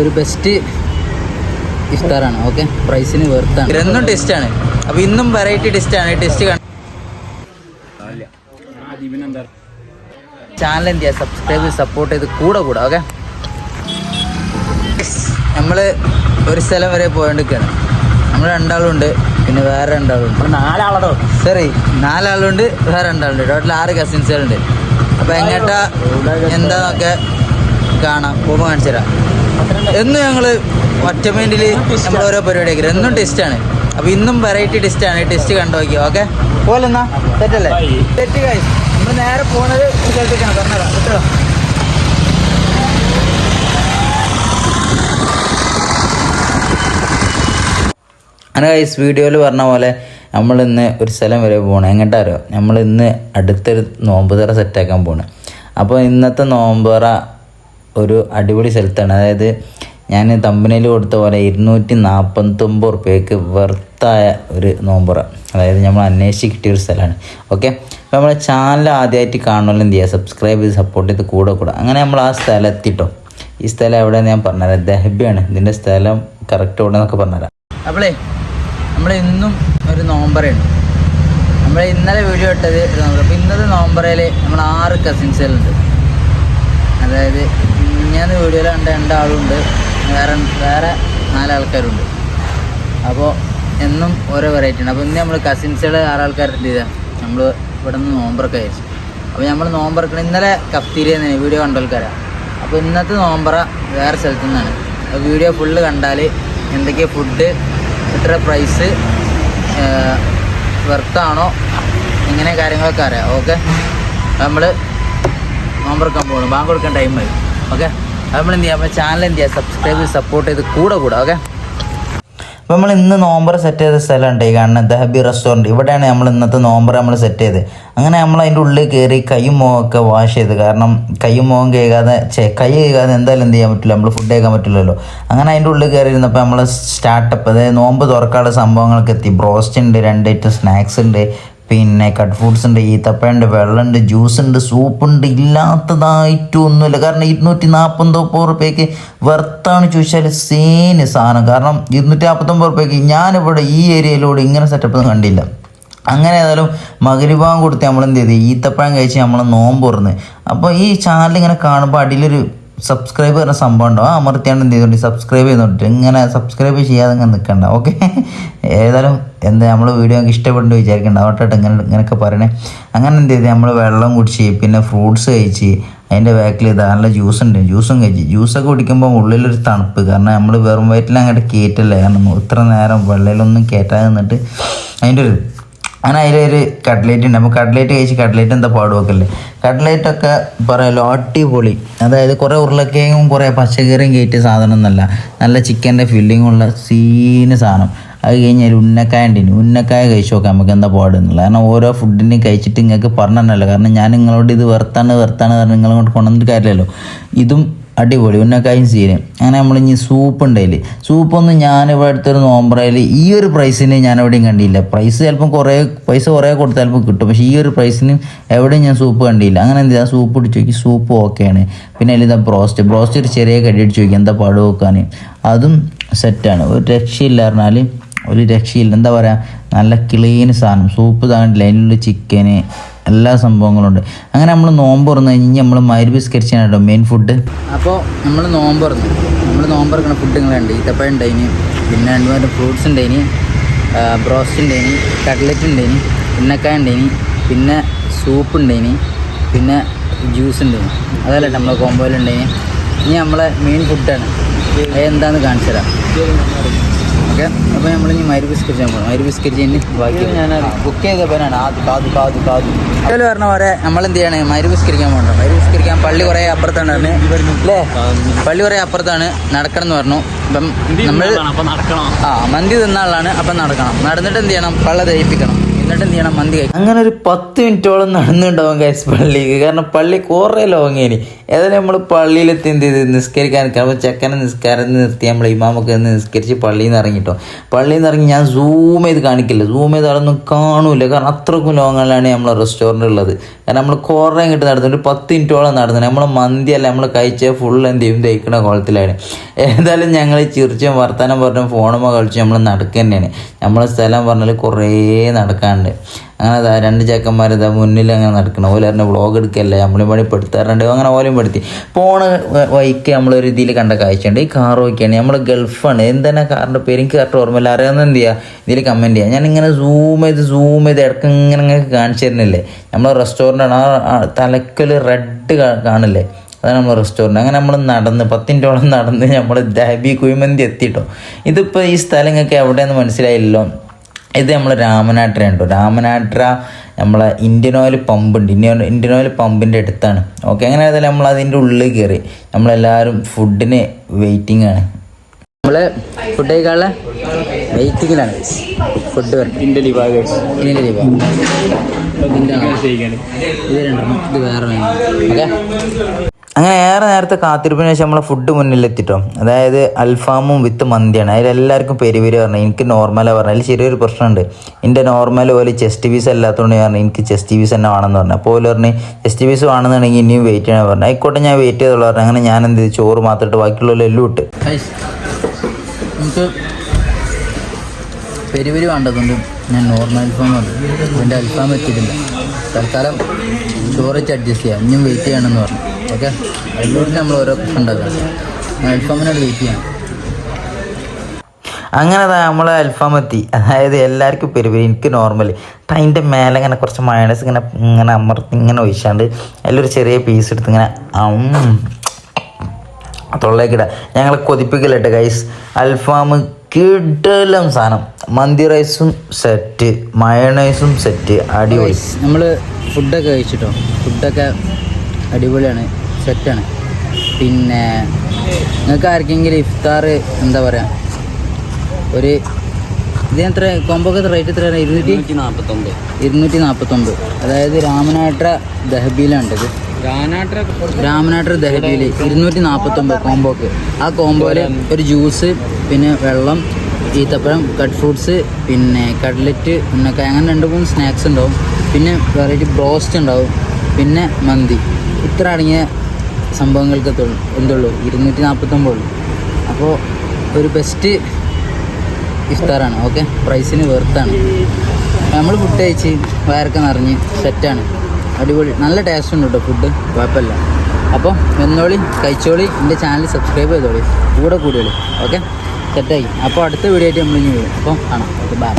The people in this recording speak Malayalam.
ഒരു ബെസ്റ്റ് ഇഫ്താറാണ് ഓക്കെ പ്രൈസിന് വെർത്താണ് എന്നും ആണ്. അപ്പൊ ഇന്നും വെറൈറ്റി ടെസ്റ്റാണ് ടെസ്റ്റ് ചാനൽ എന്ത് ചെയ്യുക സബ്സ്ക്രൈബ് സപ്പോർട്ട് ചെയ്ത് കൂടെ കൂടെ ഓക്കെ നമ്മൾ ഒരു സ്ഥലം വരെ പോയോണ്ടിരിക്കുകയാണ് നമ്മൾ രണ്ടാളുണ്ട് പിന്നെ വേറെ രണ്ടാളുണ്ട്. നാലാളോ സോറി നാലാളുണ്ട് വേറെ രണ്ടാളുണ്ട്. ടോട്ടൽ ആറ് കസിൻസുകളുണ്ട് അപ്പൊ എങ്ങോട്ടാ എന്താന്നൊക്കെ കാണാം. പോകുമ്പോൾ കാണിച്ചു തരാം എന്നും ഞങ്ങൾ ഒറ്റമൈൻഡിൽ നമ്മൾ ഓരോ പരിപാടി ആക്കി എന്നും ടെസ്റ്റാണ്. അപ്പോൾ ഇന്നും വെറൈറ്റി ആണ്. ടെസ്റ്റ് കണ്ടു നോക്കിയോ? ഓക്കെ? പോലെന്നാ തെറ്റല്ലേ? തെറ്റ് കായ് നമ്മൾ നേരെ പോണത് കേൾപ്പിക്കണം പറഞ്ഞുതരാം കേട്ടോ അങ്ങനെ ഗൈസ് വീഡിയോയിൽ പറഞ്ഞ പോലെ നമ്മൾ ഇന്ന് ഒരു സ്ഥലം വരെ പോകണം എങ്ങോട്ടാരോ നമ്മളിന്ന് നമ്മൾ ഇന്ന് അടുത്തൊരു നോമ്പ് തറ സെറ്റാക്കാൻ പോകണം അപ്പോൾ ഇന്നത്തെ നോമ്പറ ഒരു അടിപൊളി സ്ഥലത്താണ്. അതായത് ഞാൻ തമ്പനയിൽ കൊടുത്ത പോലെ ഇരുന്നൂറ്റി നാൽപ്പത്തൊമ്പത് റുപ്യക്ക് വെർത്തായ ഒരു നോമ്പുറ. അതായത് നമ്മൾ അന്വേഷിച്ച് കിട്ടിയ ഒരു സ്ഥലമാണ്. ഓക്കെ അപ്പോൾ നമ്മളെ ചാനൽ ആദ്യമായിട്ട് കാണുമല്ലോ എന്ത് ചെയ്യുക സബ്സ്ക്രൈബ് ചെയ്ത് സപ്പോർട്ട് ചെയ്ത് കൂടെ കൂടെ. അങ്ങനെ നമ്മൾ ആ സ്ഥലം എത്തിട്ടോ ഈ സ്ഥലം എവിടെയെന്ന് ഞാൻ പറഞ്ഞുതരാം. ദഹബിയാണ്. ഇതിന്റെ സ്ഥലം കറക്റ്റ് എവിടെ എന്നൊക്കെ പറഞ്ഞുതരാം. അപ്പോളേ നമ്മൾ ഇന്നും ഒരു നോമ്പറയുണ്ട് നമ്മൾ ഇന്നലെ വീഡിയോ ഇട്ടത് ഒരു അപ്പോൾ ഇന്നത്തെ നോമ്പറയിൽ നമ്മൾ ആറ് കസിൻസുകളുണ്ട് അതായത് ഞാൻ വീഡിയോയിൽ കണ്ട രണ്ടാളുണ്ട്. വേറെ വേറെ നാലാൾക്കാരുണ്ട്. അപ്പോൾ എന്നും ഓരോ വെറൈറ്റി ഉണ്ട്. അപ്പോൾ ഇന്ന് നമ്മൾ കസിൻസുകൾ ആറാൾക്കാരുണ്ട് ഇതാ നമ്മൾ ഇവിടെ നിന്ന് നോമ്പറൊക്കെ അയച്ചു അപ്പോൾ നമ്മൾ നോമ്പറക്കണം ഇന്നലെ കഫ്തീരിയ വീഡിയോ കണ്ട ആൾക്കാരാണ് അപ്പോൾ ഇന്നത്തെ നോമ്പറ വേറെ സ്ഥലത്തു നിന്നാണ് അപ്പോൾ വീഡിയോ ഫുള്ള് കണ്ടാൽ എന്തൊക്കെ ഫുഡ് എത്ര പ്രൈസ് വെർത്താണോ ഇങ്ങനെ കാര്യങ്ങളൊക്കെ അറിയാം. ഓക്കെ? നമ്മൾ നോമ്പറക്കാൻ പോകണം ബാങ്ക് കൊടുക്കാൻ ടൈമായി ഓക്കെ? നമ്മൾ എന്ത് ചെയ്യാം? നമ്മുടെ ചാനൽ എന്ത് ചെയ്യുക സബ്സ്ക്രൈബ് സപ്പോർട്ട് ചെയ്ത് കൂടെ കൂടെ ഓക്കെ? അപ്പോൾ നമ്മൾ ഇന്ന് നോമ്പർ സെറ്റ് ചെയ്ത സ്ഥലമുണ്ട് ഈ കാണുന്ന ദഹബി റെസ്റ്റോറന്റ് ഇവിടെയാണ് നമ്മൾ ഇന്നത്തെ നോമ്പർ നമ്മൾ സെറ്റ് ചെയ്ത്. അങ്ങനെ നമ്മൾ അതിന്റെ ഉള്ളിൽ കയറി കൈയും മുഖമൊക്കെ വാഷ് ചെയ്ത്. കാരണം കൈയും മുഖം കേൾക്കാതെ കൈ കേൾക്കാതെ എന്തായാലും എന്ത് ചെയ്യാൻ പറ്റില്ല. നമ്മൾ ഫുഡ് കഴിക്കാൻ പറ്റില്ലല്ലോ. അങ്ങനെ അതിന്റെ ഉള്ളിൽ കയറി ഇരുന്നപ്പോൾ നമ്മൾ സ്റ്റാർട്ടപ്പ് അതായത് നോമ്പ് തുറക്കാനുള്ള സംഭവങ്ങൾക്ക് എത്തി. ബ്രോസ്റ്റ് ഉണ്ട് രണ്ട് ഐറ്റം സ്നാക്സ് ഉണ്ട്. പിന്നെ കട്ട് ഫ്രൂട്ട്സ് ഉണ്ട് ഈത്തപ്പയുണ്ട് വെള്ളമുണ്ട് ജ്യൂസ് ഉണ്ട് സൂപ്പ് ഉണ്ട് ഇല്ലാത്തതായിട്ടൊന്നുമില്ല. കാരണം ഇരുന്നൂറ്റി നാൽപ്പത്തൊമ്പത് റുപ്യക്ക് വെർത്താണ് ചോദിച്ചാൽ സേന് സാധനം. കാരണം ഇരുന്നൂറ്റി നാൽപ്പത്തൊമ്പത് റുപ്യക്ക് ഞാനിവിടെ ഈ ഏരിയയിലൂടെ ഇങ്ങനെ സെറ്റപ്പ് ഒന്നും കണ്ടില്ല. അങ്ങനെ ഏതായാലും മകരിഭാഗം കൊടുത്ത് നമ്മൾ എന്ത് ചെയ്ത്? ഈത്തപ്പഴം കഴിച്ച് നമ്മൾ നോമ്പ് തുറന്ന്. അപ്പോൾ ഈ ചാനൽ ഇങ്ങനെ കാണുമ്പോൾ അടിയിലൊരു സബ്സ്ക്രൈബ് ചെയ്യുന്ന സംഭവം ഉണ്ടോ? ആ അമർത്തിയാണ് എന്ത് ചെയ്തോണ്ട്? സബ്സ്ക്രൈബ് ചെയ്തോണ്ട് ഇങ്ങനെ സബ്സ്ക്രൈബ് ചെയ്യാതെ ഇങ്ങനെ നിൽക്കണ്ട ഓക്കെ ഏതായാലും എന്താ നമ്മൾ വീഡിയോ നമുക്ക് ഇഷ്ടപ്പെടുന്നു വിചാരിക്കേണ്ട. അതുകൊണ്ടായിട്ട് ഇങ്ങനെ ഇങ്ങനെയൊക്കെ പറയണേ. അങ്ങനെ എന്ത് ചെയ്ത് നമ്മൾ വെള്ളം കുടിച്ച് പിന്നെ ഫ്രൂട്ട്സ് കഴിച്ച് അതിന്റെ ബാക്കിൽ ധാരാളം ജ്യൂസ് ഉണ്ട്. ജ്യൂസും കഴിച്ച്. ജ്യൂസൊക്കെ കുടിക്കുമ്പോൾ ഉള്ളിലൊരു തണുപ്പ്. കാരണം നമ്മൾ വെറും വയറ്റിൽ അങ്ങോട്ട് കയറ്റല്ലേ കാരണം ഇത്ര നേരം വെള്ളയിലൊന്നും കയറ്റാതെ നിന്നിട്ട് അതിന്റെ ഒരു അങ്ങനെ അതിലൊരു കട്ട്ലേറ്റ് ഉണ്ട്. അപ്പോൾ കട്ട്ലേറ്റ് കഴിച്ച് കട്ട്ലേറ്റ് എന്താ പാടുവൊക്കെയല്ലേ കട്ട്ലേറ്റൊക്കെ പറയാമല്ലോ അടിപൊളി. അതായത് കുറേ ഉരുളക്കിഴങ്ങും കുറേ പച്ചക്കറിയും കയറ്റിയ സാധനം എന്നല്ല നല്ല ചിക്കന്റെ ഫില്ലിങ്ങുള്ള സീന് സാധനം. അത് കഴിഞ്ഞാൽ ഉന്നക്കായ ഉണ്ടിന് ഉന്നക്കായ കഴിച്ചു നോക്കാം നമുക്ക് എന്താ പാടുന്നില്ല കാരണം ഓരോ ഫുഡിനെയും കഴിച്ചിട്ട് നിങ്ങൾക്ക് പറഞ്ഞല്ലോ കാരണം ഞാൻ നിങ്ങളോട് ഇത് വെറുത്താണ് വെറുത്താണ് കാരണം നിങ്ങളോട് കൊണ്ടുവന്നിട്ട് കാര്യമില്ലല്ലോ. ഇതും അടിപൊളി. ഉന്നക്കായും സീന് അങ്ങനെ നമ്മൾ ഇനി സൂപ്പ് ഉണ്ടായില്ല സൂപ്പൊന്നും ഞാൻ ഇവിടെ അടുത്തൊരു നോമ്പറയിൽ ഈ ഒരു പ്രൈസിന് ഞാൻ എവിടെയും കണ്ടില്ല. പ്രൈസ് ചിലപ്പം കുറേ പൈസ കുറേ കൊടുത്താൽ ചിലപ്പോൾ കിട്ടും. പക്ഷേ ഈ ഒരു പ്രൈസിന് എവിടെയും ഞാൻ സൂപ്പ് കണ്ടില്ല. അങ്ങനെ എന്താ സൂപ്പ് ഇടിച്ച് നോക്കി. സൂപ്പ് ഓക്കെയാണ് പിന്നെ അതിൽ ഇതാ ബ്രോസ്റ്റ്. ബ്രോസ്റ്റ് ഒരു ചെറിയ കടി അടിച്ച് നോക്കി. എന്താ പാട് നോക്കാൻ അതും സെറ്റാണ് ഒരു രക്ഷയില്ല പറഞ്ഞാൽ ഒരു രക്ഷയില്ല. എന്താ പറയുക നല്ല ക്ലീൻ സാധനം. സൂപ്പ് താണ്ടില്ല അതിനുള്ള ചിക്കന് എല്ലാ സംഭവങ്ങളും ഉണ്ട് അങ്ങനെ നമ്മൾ നോമ്പ് തുറന്ന് കഴിഞ്ഞ് നമ്മൾ മൈര് ബിസ്കരിച്ചാണ് കേട്ടോ മെയിൻ ഫുഡ് അപ്പോൾ നമ്മൾ നോമ്പ് തുറന്നു നമ്മൾ നോമ്പ് തുറക്കുന്ന ഫുഡുകളുണ്ട് ഈത്തപ്പഴം ഉണ്ടായിന് പിന്നെ രണ്ട് മൂന്ന് ഫ്രൂട്ട്സ് ഉണ്ടായിന് ബ്രോസ്റ്റ് ഉണ്ടായിന് കട്ട്ലറ്റ് ഉണ്ടായിന് ഉന്നക്കായ ഉണ്ടായിന് പിന്നെ സൂപ്പ് ഉണ്ടായിന് പിന്നെ ജ്യൂസ് ഉണ്ടായിന് അതല്ല നമ്മളെ കോമ്പോയിൽ ഉണ്ടായിന് ഇനി നമ്മളെ മെയിൻ ഫുഡാണ് എന്താണെന്ന് കാണിച്ചു തരാം. ഓക്കെ. അപ്പോൾ നമ്മൾ ഇനി മൈര് ബിസ്കറ്റ് ചെയ്യാൻ പോകണം മൈര് ബിസ്കറ്റ് ചെയ്യുന്ന ബാക്കി ഞാൻ ബുക്ക് ചെയ്ത പോലാണ്. ആദ്യം കാതു കാതു കാതു അതുപോലെ പറഞ്ഞ പോലെ നമ്മൾ എന്ത് ചെയ്യണേ മരി ബിസ്കരിക്കാൻ പോകണ്ട മൈര് ബിസ്കരിക്കാൻ പള്ളി കുറേ അപ്പുറത്താണ് പറഞ്ഞ്. അല്ലേ പള്ളി കുറേ അപ്പുറത്താണ്. നടക്കണം എന്ന് പറഞ്ഞു. അപ്പം നമ്മൾ ആ മന്തി തിന്ന ആളാണ്. അപ്പം നടക്കണം. നടന്നിട്ട് എന്ത് ചെയ്യണം? പള്ള ദഹിപ്പിക്കണം. എന്നിട്ട് എന്ത് ചെയ്യണം മന്തി കഴിക്കും അങ്ങനെ ഒരു പത്ത് മിനിറ്റോളം നടന്നുണ്ടാവും ഗൈസ് പള്ളിക്ക്. കാരണം പള്ളി കുറേ ലോങ്ങിനി ഏതായാലും നമ്മൾ പള്ളിയിലെത്തി എന്ത് ചെയ്ത്? നിസ്കരിക്കാൻ അപ്പോൾ ചെക്കനെ നിസ്കാരം നിർത്തി നമ്മൾ ഇമാമൊക്കെ നിസ്കരിച്ച് പള്ളിയിൽ നിന്ന് ഇറങ്ങിട്ടോ പള്ളിയിൽ നിന്ന് ഇറങ്ങി ഞാൻ സൂം ചെയ്ത് കാണിക്കില്ല. സൂം ചെയ്ത് അതൊന്നും കാണൂല കാരണം അത്രക്കും ലോങ്ങാണ് നമ്മളെ റെസ്റ്റോറന്റ് ഉള്ളത് കാരണം നമ്മൾ കുറേ ഇങ്ങോട്ട് നടന്നു ഒരു പത്ത് മിനിറ്റോളം നടന്നു നമ്മൾ മന്തിയല്ല നമ്മൾ കഴിച്ച ഫുൾ എന്ത് ചെയ്യും? ദഹിക്കണ കോളത്തിലാണ്. ഏതായാലും ഞങ്ങൾ ചിരിച്ചും വർത്തമാനം പറഞ്ഞും ഫോണുമ്പോൾ കളിച്ച് നമ്മൾ നടക്കുക തന്നെയാണ് നമ്മളെ സ്ഥലം പറഞ്ഞാൽ കുറേ നടക്കാനുണ്ട് അങ്ങനെ രണ്ട് ചേക്കന്മാർ ഇതാ മുന്നിൽ അങ്ങനെ നടക്കണം. ഓല പറഞ്ഞ വ്ളോഗ് എടുക്കല്ലേ നമ്മളെ പണി പെടുത്താറുണ്ട്. അങ്ങനെ ഓലയും പെടുത്തി. പോണ വൈക്ക് നമ്മളൊരു ഇതിൽ കണ്ട കാഴ്ചയുണ്ട്. ഈ കാർ നോക്കിയാണ് നമ്മൾ ഗൾഫാണ്. എന്താണ് കാറിന്റെ പേര്? എനിക്ക് കറക്റ്റ് ഓർമ്മയില്ല. അറിയാവുന്ന എന്ത് ചെയ്യുക ഇതിൽ കമന്റ് ചെയ്യുക ഞാൻ ഇങ്ങനെ സൂം ചെയ്ത് സൂം ചെയ്ത് ഇടയ്ക്ക് ഇങ്ങനെ ഇങ്ങനെ കാണിച്ചു തരുന്നില്ലേ? നമ്മളെ റെസ്റ്റോറന്റാണ് ആ തലക്കൽ റെഡ് കാണില്ലേ? അതാണ് നമ്മൾ റെസ്റ്റോറന്റ് അങ്ങനെ നമ്മൾ നടന്ന് പത്തിന്റോളം നടന്ന് നമ്മൾ ദാബി കുഴിമന്തി എത്തിയിട്ടോ ഇതിപ്പോൾ ഈ സ്ഥലങ്ങൾക്ക് എവിടെയെന്ന് മനസ്സിലായില്ലല്ലോ. ഇത് നമ്മൾ രാമനാട്ര ഉണ്ടോ രാമനാട്ര നമ്മളെ ഇന്ത്യൻ ഓയിൽ പമ്പുണ്ട് ഇന്ത്യൻ ഇന്ത്യൻ ഓയിൽ പമ്പിന്റെ അടുത്താണ്. ഓക്കെ അങ്ങനെ ആയതായാലും നമ്മൾ അതിന്റെ ഉള്ളിൽ കയറി. നമ്മളെല്ലാവരും ഫുഡിന് വെയിറ്റിംഗ് ആണ്. നമ്മൾ ഫുഡ് കഴിക്കാനുള്ള വെയിറ്റിങ്ങിലാണ് ഫുഡ് ഇതിന്റെ ഇത് വേറെ ഓക്കെ അങ്ങനെ ഏറെ നേരത്തെ കാത്തിരിപ്പിന് ശേഷം നമ്മളെ ഫുഡ് മുന്നിലെത്തിട്ടോ. അതായത് അൽഫാമും വിത്ത് മന്തിയാണ്. അതിലെല്ലാവർക്കും പെരുപെരി പറഞ്ഞു. എനിക്ക് നോർമലാണ് പറഞ്ഞു. അതിൽ ചെറിയൊരു പ്രശ്നമുണ്ട്. എന്റെ നോർമൽ പോലെ ചെസ്റ്റ് പീസ് അല്ലാത്തതുകൊണ്ട് പറഞ്ഞു എനിക്ക് ചെസ്റ്റ് പീസ് തന്നെ വേണമെന്ന് പറഞ്ഞു. അപ്പോൾ ഓൽ പറഞ്ഞു ചെസ്റ്റ് പീസ് വേണമെന്നുണ്ടെങ്കിൽ ഇനിയും വെയിറ്റ് ചെയ്യണം പറഞ്ഞു. ആയിക്കോട്ടെ ഞാൻ വെയിറ്റ് ചെയ്തോളൂ പറഞ്ഞു. അങ്ങനെ ഞാൻ എന്ത് ചെയ്തു? ചോറ് മാത്രമായിട്ട് ബാക്കിയുള്ള എല്ലാം ഇട്ട്. നമുക്ക് പെരുപെരി വേണ്ടതുകൊണ്ട് ഞാൻ നോർമൽ അൽഫാം വന്നു എന്റെ അൽഫാം എത്തിയിട്ടില്ല. തൽക്കാലം ചോറ് വെച്ച് അഡ്ജസ്റ്റ് ചെയ്യാം. ഇനിയും വെയിറ്റ് ചെയ്യണമെന്ന് പറഞ്ഞു. ഓക്കെ? അതിലൂടെ നമ്മൾ ഓരോ ഉണ്ടാക്കാം അൽഫാമിനോട് വെയിറ്റ് ചെയ്യാം. അങ്ങനെ നമ്മൾ അൽഫാം എത്തി. അതായത് എല്ലാവർക്കും പെരുപരി എനിക്ക് നോർമൽ അതിന്റെ മേലെ ഇങ്ങനെ കുറച്ച് മയണസ് ഇങ്ങനെ ഇങ്ങനെ അമർത്തി ഇങ്ങനെ ഒഴിച്ചാണ്ട് അതിലൊരു ചെറിയ പീസ് എടുത്ത് ഇങ്ങനെ തൊള്ളേക്കിട ഞങ്ങൾ കൊതിപ്പിക്കലട്ടെ ഗൈസ് അൽഫാം കിടലം സാധനം. മന്തി റൈസും സെറ്റ് മയണൈസും സെറ്റ് അടിപൊളി. നമ്മൾ ഫുഡൊക്കെ കഴിച്ചിട്ടോ? ഫുഡൊക്കെ അടിപൊളിയാണ്. സെറ്റാണ്. പിന്നെ നിങ്ങൾക്ക് ആർക്കെങ്കിലും ഇഫ്താർ എന്താ പറയുക ഒരു ഇതിനെത്ര കൊമ്പൊക്കെ കോമ്പോക്ക് റേറ്റ് എത്രയാണ്? ഇരുന്നൂറ്റി നാൽപ്പത്തൊമ്പത് ഇരുന്നൂറ്റി നാൽപ്പത്തൊമ്പത് അതായത് രാമനാട്ര ദഹബീലാണ് ഇത് രാമനാട്ടർ ദഹബിയിൽ ഇരുന്നൂറ്റി നാൽപ്പത്തൊമ്പത് കോംബോക്ക് ആ കോംബോയിൽ ഒരു ജ്യൂസ് പിന്നെ വെള്ളം ഈത്തപ്പഴം കട്ട് ഫ്രൂട്ട്സ് പിന്നെ കട്ലറ്റ് ഉന്നക്കായ അങ്ങനെ രണ്ട് മൂന്ന് സ്നാക്സ് ഉണ്ടാവും. പിന്നെ വെറൈറ്റി ബ്രോസ്റ്റ് ഉണ്ടാവും. പിന്നെ മന്തി. ഇത്ര അടങ്ങിയ സംഭവങ്ങൾക്ക് എന്തുള്ളൂ? ഇരുന്നൂറ്റി നാൽപ്പത്തൊമ്പത് ഉള്ളൂ അപ്പോൾ ഒരു ബെസ്റ്റ് ഇഫ്താറാണ് ഓക്കെ പ്രൈസിന് വെർത്താണ് നമ്മൾ ഫുഡ് കഴിച്ച് വയറൊക്കെ നിറഞ്ഞ് സെറ്റാണ് അടിപൊളി നല്ല ടേസ്റ്റ് ഉണ്ട് കേട്ടോ ഫുഡ് കുഴപ്പമില്ല. അപ്പോൾ എന്നോളി കഴിച്ചോളി എന്റെ ചാനൽ സബ്സ്ക്രൈബ് ചെയ്തോളി കൂടെ കൂടിയോളി ഓക്കെ സെറ്റായി അപ്പോൾ അടുത്ത വീഡിയോ ആയിട്ട് നമ്മൾ ഇനി വരും. അപ്പോൾ കാണാം. Okay bye